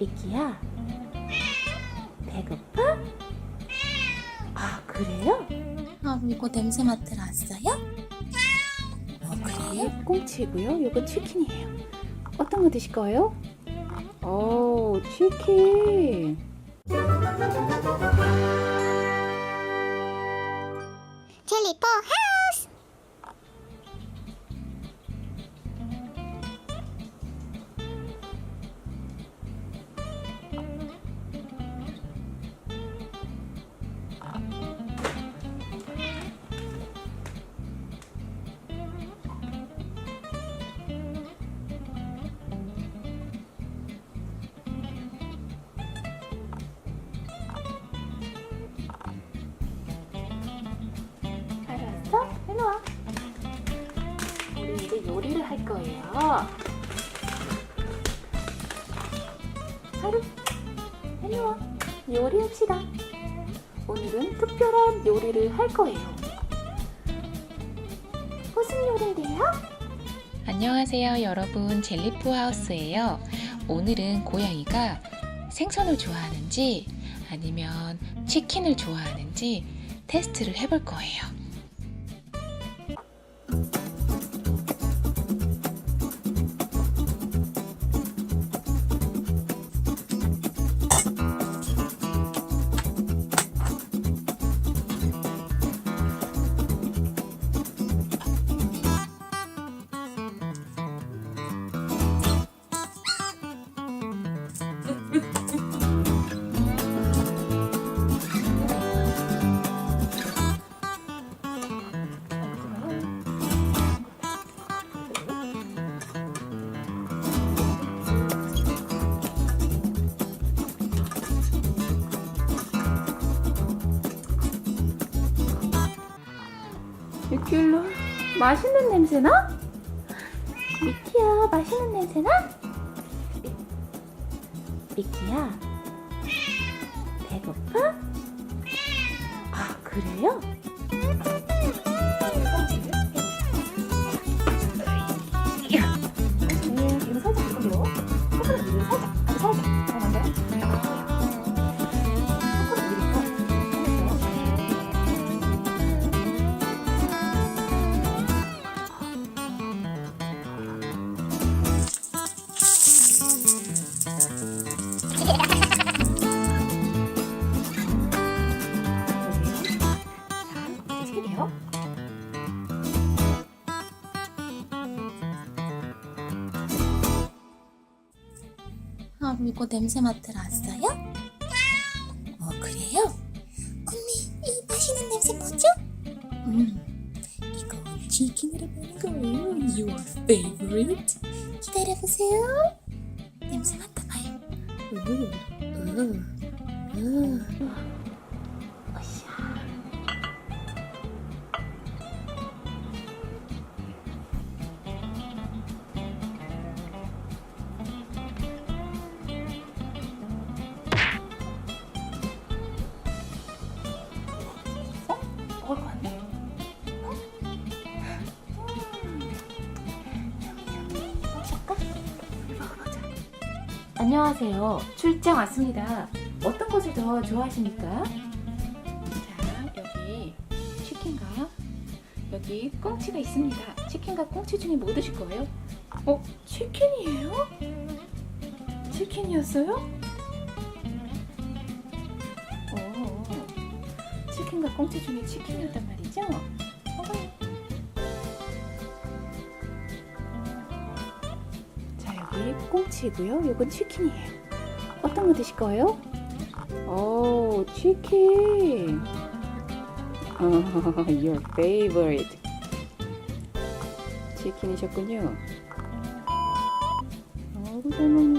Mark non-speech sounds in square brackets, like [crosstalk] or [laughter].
미끼야, 배고파? 아, 그래요? 아, 이거 냄새 맡으러 왔어요? 어, 그래요? 꽁치고요. 이거 치킨이에요. 어떤 거 드실 거예요? 오, 치킨. 젤리포 하 요리를 할 거예요. 하루, 일로 와. 요리합시다. 오늘은 특별한 요리를 할 거예요. 무슨 요리인데요? 안녕하세요, 여러분. 젤리포 하우스예요. 오늘은 고양이가 생선을 좋아하는지 아니면 치킨을 좋아하는지 테스트를 해볼 거예요. 유킬로 맛있는 냄새 나? 미키야 맛있는 냄새 나? 미- 미키야 배고파? 아 그래요? 3개요? 아, 어, 이거 냄새 맡으러 왔어요? 어, 그래요? 언니, 이 맛있는 냄새 뭐죠? 음, 이거 치킨으로 먹는 거예요. Your favorite. 기다려보세요. 냄새 맡아봐요. 음, 음, 음. 안녕하세요. 출장 왔습니다. 어떤 것을 더 좋아하십니까? 자, 여기 치킨과 여기 꽁치가 있습니다. 치킨과 꽁치 중에 뭐 드실 거예요? 어, 치킨이에요? 치킨이었어요? 어, 치킨과 꽁치 중에 치킨이었단 말이죠? 여기 꽁치고요. 이건 치킨이에요. 어떤 거 드실 거예요? 오, 치킨. 어, [laughs] your favorite. 치킨이셨군요. 어우, 잘 먹네.